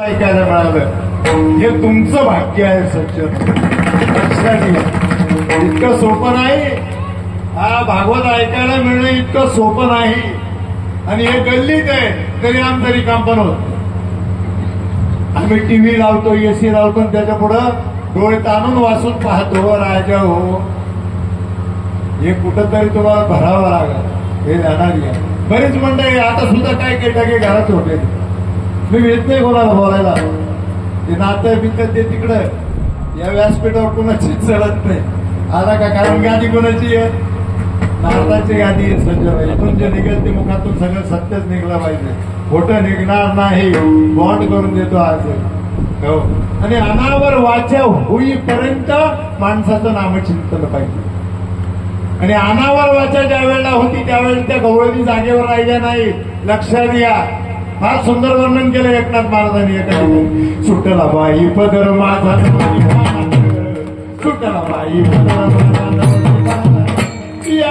ऐकायला मिळालं. हे तुमचं भाग्य आहे सज्जन इतकं सोपं नाही. हा भागवत ऐकायला मिळणं इतकं सोपं नाही. आणि हे गल्लीत आहे तरी आमचं रिकाम पण होत आम्ही टीव्ही लावतो एसी लावतो आणि त्याच्या पुढं डोळे ताणून वाचून पाहतो हो राजा हो. हे कुठंतरी तुम्हाला भरावं लागेल. हे जाणार बरीच मंडळी आता सुद्धा काय केटाके घरात होते. मी येत नाही कोणाला बोलायला. ते नातं बिकत ते तिकडं. या व्यासपीठावर कोणाची चढत नाही. आता का कारण गादी कोणाची आहे? नारदाची गादी आहे संजय इथून जे निघेल ते मुखातून सगळं सत्यच निघलं पाहिजे. खोटं निघणार नाही. बॉन्ड करून देतो आज. हो. आणि अनावर वाचा होईपर्यंत माणसाचं नामचिंतन पाहिजे. आणि अनावर वाचा ज्या वेळेला होती त्यावेळेला त्या गवळणी जागेवर राहिल्या नाही लक्षात घ्या. फार सुंदर वर्णन केलं एकनाथ महाराजांनी एका ठिकाणी सुटला बाई पदर माझा सुटला बाई पदर माझा. या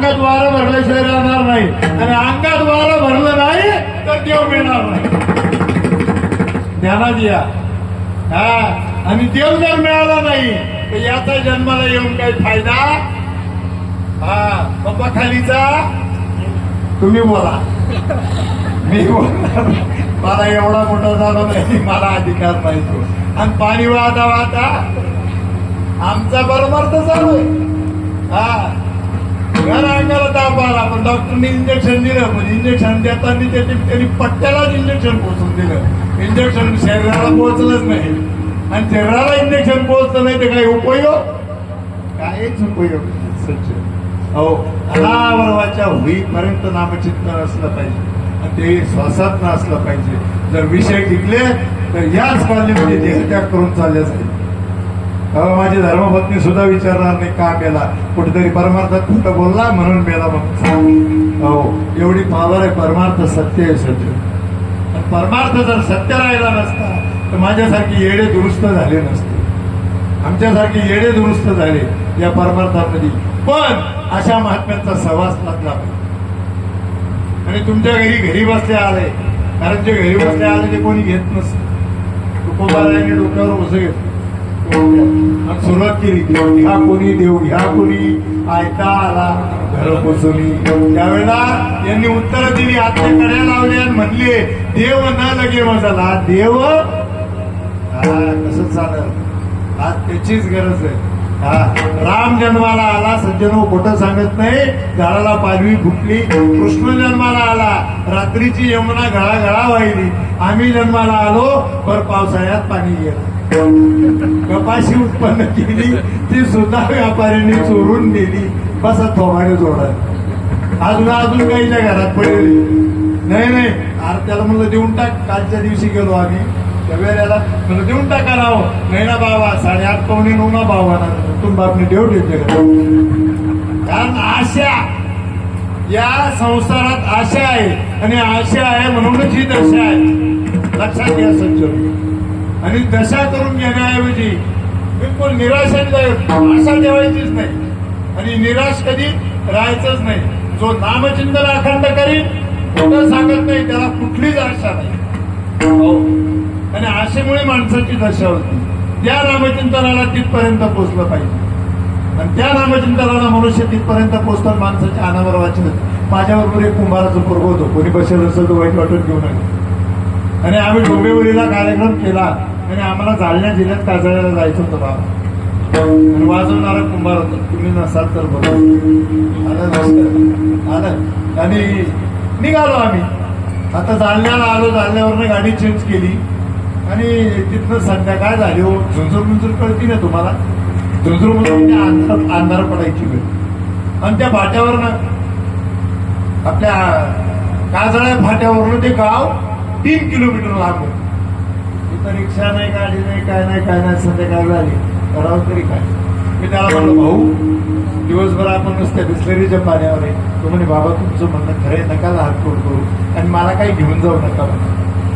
अंगात वारं भरल्याशिवाय राहणार नाही. आणि अंगात वारं भरलं नाही तर देव मिळणार नाही. ध्यानात या. हा. आणि देव जर मिळाला नाही तर याचा जन्माला येऊन काही फायदा? हा. पप्पा खालीचा? तुम्ही बोला. मी बोलणार मला एवढा मोठा झाला नाही मला अधिकार नाही तो. आणि पाणी वाहता वाहता आमचा बरोबर तर चालू आहे. हा. घर अंगाला ताप आला. पण डॉक्टरने इंजेक्शन दिलं. पण इंजेक्शन देताना त्याची त्यांनी पट्ट्यालाच इंजेक्शन पोहोचून दिलं. इंजेक्शन शरीराला पोहोचलंच नाही. आणि शरीराला इंजेक्शन पोहोचलं नाही ते काही उपयोग? काहीच उपयोग नाही, सच्च. हो अनावरवाच्या होईपर्यंत नामचिंतन असलं पाहिजे. आणि ते श्वासात असलं पाहिजे. जर विषय टिकले तर याच कॉलनीमध्ये देहत्याग करून चालले जाईल. अहो, माझी धर्मपत्नी सुद्धा विचारणार नाही का केला कुठेतरी परमार्थात खोटं बोलला म्हणून मेला मग हो एवढी पावर आहे परमार्थ सत्य आहे सत्य. परमार्थ जर सत्य राहिला नसता तर माझ्यासारखी येडे दुरुस्त झाले नसते. आमच्यासारखे येडे दुरुस्त झाले या परमार्थामध्ये. पण अशा महात्म्यांचा सहवास लागला आणि तुमच्या घरी घरी बसले आले. कारण जे घरी बसले आले ते कोणी घेत नसत. तुकोबाराने डोक्यावर ओझ घेतलं. सुरुवात केली देव घ्या कोणी देव ह्या कोणी ऐका आला घर पोचवली त्यावेळेला यांनी उत्तर दिली आत्या कड्या लावल्या आणि म्हणले देव न लगे मजाला देव हा कसं चालत आज त्याचीच गरज आहे. हा राम जन्माला आला सज्जनो खोटं सांगत नाही झाडाला पालवी फुटली कृष्ण जन्माला आला रात्रीची यमुना घळाघळा गळा वाहिली आम्ही जन्माला आलो पर पावसाळ्यात पाणी गेलं. कपाशी उत्पन्न केली ती सुद्धा व्यापाऱ्यांनी चोरून नेली. बसा थोमाने जोडा. अजून अजून काहीच्या घरात पडली नाही नाही. अरे त्याला म्हणलं देऊन टाक. कालच्या दिवशी गेलो आम्ही. त्या वेळेला म्हणलं देऊन टाका राव नाही ना बाबा. साडेआठ पावणे नऊ ना बाबा तुम बापने देव देते कारण आशा या संसारात आशा आहे. आणि आशा आहे म्हणूनच ही दशा आहे. लक्षात घ्या सज्जन. आणि दशा करून घेण्याऐवजी बिलकुल निराशा आशा ठेवायचीच नाही. आणि निराश कधी राहायचंच नाही. जो नामचिंतन अखंड करीन कुठं सांगत नाही त्याला कुठलीच आशा नाही. हो. आणि आशेमुळे माणसाची दशा होती. त्या नामचिंतनाला तिथपर्यंत पोचलं पाहिजे. आणि त्या नामचिंतनाला मनुष्य तिथपर्यंत पोचतात माणसाच्या अनावर वाचन माझ्याबरोबर एक कुंभाराचं पूर्व होतो. कोणी बसेल असेल तर वाईट वाटून घेऊ नये आणि आम्ही डोंबिवलीला कार्यक्रम केला. आणि आम्हाला जालन्या जिल्ह्यात काजळ्याला जायचं होतं बाबा. आणि वाजवणारा कुंभार होता. तुम्ही नसाल तर बघा. आलं आणि निघालो आम्ही. आता जालन्याला आलो जालन्यावरनं गाडी चेंज केली. आणि तिथनं संध्याकाळ झाली हो. झुंजूर मुंजूर कळती ना तुम्हाला? झुंजूर मुंजूर म्हणजे अंधार अंधार पडायची वेळ. आणि त्या भाट्यावरनं आपल्या काजळ्या फाट्यावरनं ते गाव तीन किलोमीटर लांब तर रिक्षा नाही गाडी नाही काय नाही काय नाही संध्याकाळ झाली. करावं तरी काय? मी त्याला म्हणलो भाऊ दिवसभर आपण नुसत्या बिस्लरीच्या पाण्यावर आहे. तो म्हणे बाबा तुमचं म्हणणं खरं नका हात कोण करू. आणि मला काही घेऊन जाऊ नका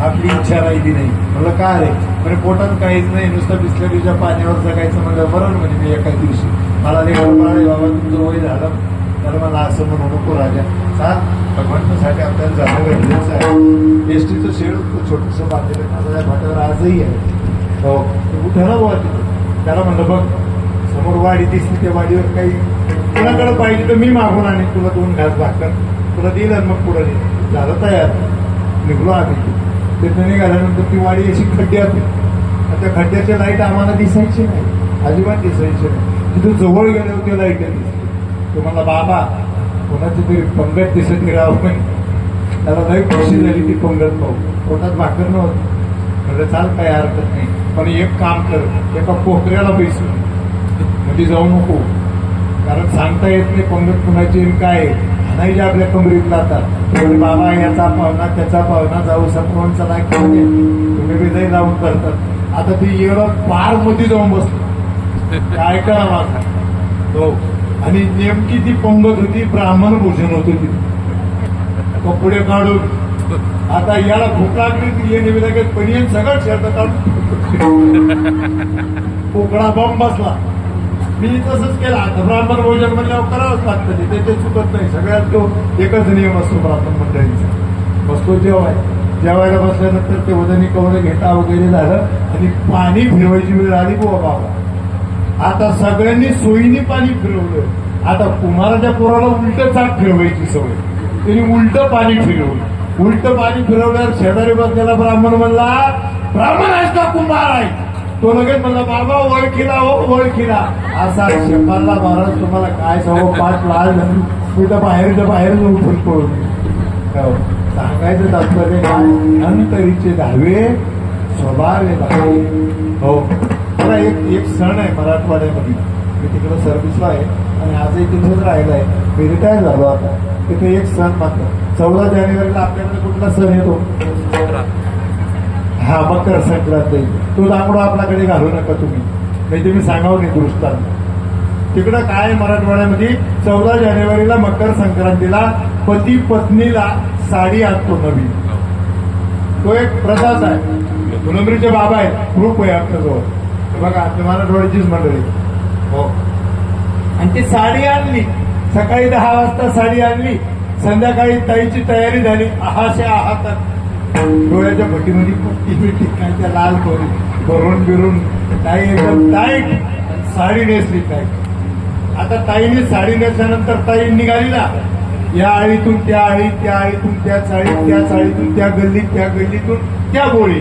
आपली इच्छा राहिली नाही. म्हणलं का रे? म्हणजे पोटात काहीच नाही नुसतं बिस्लरीच्या पाण्यावर जगायचं म्हणलं बरं म्हणे मी एका दिवशी. मला रे बाबा तुमचं वय झालं. तर मला असं म्हणू नको राजा. सांग भगवंतासाठी आपल्याला जाणं गरजेचं आहे. एस टीचं शेड छोटंसं बांधलेलं माझ्या या भाट्यावर आजही आहे. हो. तिथं त्याला म्हणलं बघ समोर वाडी दिसली त्या वाडीवर काही कुणाकडे पाहिजे तर मी मागून आणि तुला दोन घास भाकर. तुला दिलं मग पुढे झालं तयार. निघलो आम्ही. तिथं निघाल्यानंतर ती वाडी अशी खड्ड्यात त्या खड्ड्याच्या लाइट आम्हाला दिसायची नाही. अजिबात दिसायची नाही. तिथं जवळ गेले होते लाइट दिसली तुम्हाला बाबा कोणाची तरी पंगत दिसत नाही राव. त्याला लई खुशी झाली ती पंगत पाहू पोटात भाकर नव्हतं. म्हटलं चाल काय हरकत नाही. पण एक काम कर एका पोखऱ्याला बैसून म्हणजे जाऊ नको. कारण सांगता येत नाही पंगत कुणाची काय आहे. नाही जे आपल्या कमरीत जातात बाबा याचा पाहुणा त्याचा पाहुणा जाऊ सपोनचा नाही करू तुम्ही विजय जाऊन करतात. आता ती येणं पारमध्ये जाऊन बसलो. काय करा माझा हो. आणि नेमकी ती पंगत होती ब्राह्मण भोजन होत होती. कपडे काढून. आता याला भूक लागली ती ये पण पनियन सगळं शर्ट काढून. पोकळा बॉम्ब बसला. मी तसंच केला. आता ब्राह्मण भोजन म्हणल्यावर करावंच लागतं ते. त्याचे चुकत नाही. सगळ्यात तो एकच नियम असतो ब्राह्मण मंडळींचा. बसतो जेवाय जेवायला बसल्यानंतर ते वजनी कवडे घेता वगैरे झालं आणि पाणी फिरवायची वेळ आली बुवा बाबा. आता सगळ्यांनी सोयीने पाणी फिरवलं आता कुमाराच्या पोराला उलट चाक फिरवायची सवय. त्यांनी उलट पाणी फिरवलं. उलट पाणी फिरवल्यावर शेजारी बसलेला ब्राह्मण म्हणला ब्राह्मण आहेस का कुंभार आहे? तो लगेच म्हणला बाबा ओळखीला हो ओळखीला. असा शेपाला महाराज तुम्हाला काय सांगू? पाच लाल झाली. मी तर बाहेरच्या बाहेर जाऊन शकतो सांगायचं तात्पर्य काय? अंतरीचे धावे स्वभाव हो. मला एक एक सण आहे मराठवाड्यामध्ये. मी तिकडं सर्व्हिसला आहे आणि आजही तिथेच राहिला आहे मी रिटायर झालो आता. तिथे एक सण मात्र. चौदा जानेवारीला आपल्याकडे कुठला सण येतो? हा मकर संक्रांत. तो दांगडो आपल्याकडे घालू नका तुम्ही. नाही तुम्ही सांगावं नाही दुरुस्तान तिकडं काय मराठवाड्यामध्ये? चौदा जानेवारीला मकर संक्रांतीला पती पत्नीला साडी आणतो नवीन. तो एक प्रथाच आहे. फुलंबरीचे बाबा आहेत. ग्रुप आहे आमच्याजवळ. बघा तुम्हाला थोडीशीच मंडळी. हो. आणि ती साडी आणली. सकाळी दहा वाजता साडी आणली. संध्याकाळी ताईची तयारी झाली. आहाशा आहातात. डोळ्याच्या भटीमध्ये पट्टी मिठी काय त्या लाल करून भरून बिरून. ताई एकदम टाईट साडी नेसली ताई. आता ताईने साडी नेसल्यानंतर ताई निघाली ना या आळीतून त्या आळी त्या आळीतून त्या चाळीत त्या चाळीतून त्या गल्लीत त्या गल्लीतून त्या गोळी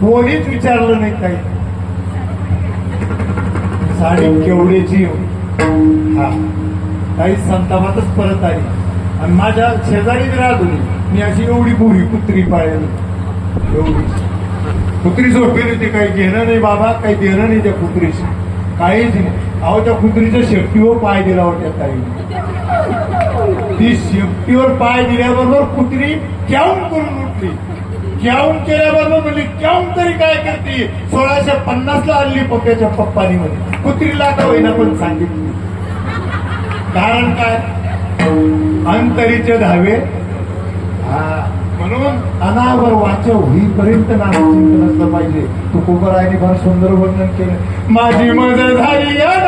कोणीच विचारलं नाही ताई. साडी केवढ्याची हा. काही संतापातच परत आली आणि माझ्या शेजारी राहत होती मी अशी एवढी गोरी कुत्री पाळली एवढी. कुत्री झोपेली होती काही घेणं नाही बाबा काही देणं नाही त्या कुत्रीशी. काहीच नाही. अहो त्या कुत्रीच्या शेपटीवर पाय दिला होत्या ताई. ती शेपटीवर पाय दिल्याबरोबर कुत्री क्याऊन करून उठली. क्याऊन केल्याबरोबर म्हणली क्याऊन तरी काय करते? सोळाशे पन्नास ला आणली पप्प्याच्या पप्पानी मध्ये कुत्रीला का होईना पण सांगितली कारण काय? अंतरीचे धावे हा म्हणून अनावर वाचव होईपर्यंत नामचिंतन असलं पाहिजे. तू तुकोबरायने फार सुंदर वर्णन केलं. माझी मदत झाली या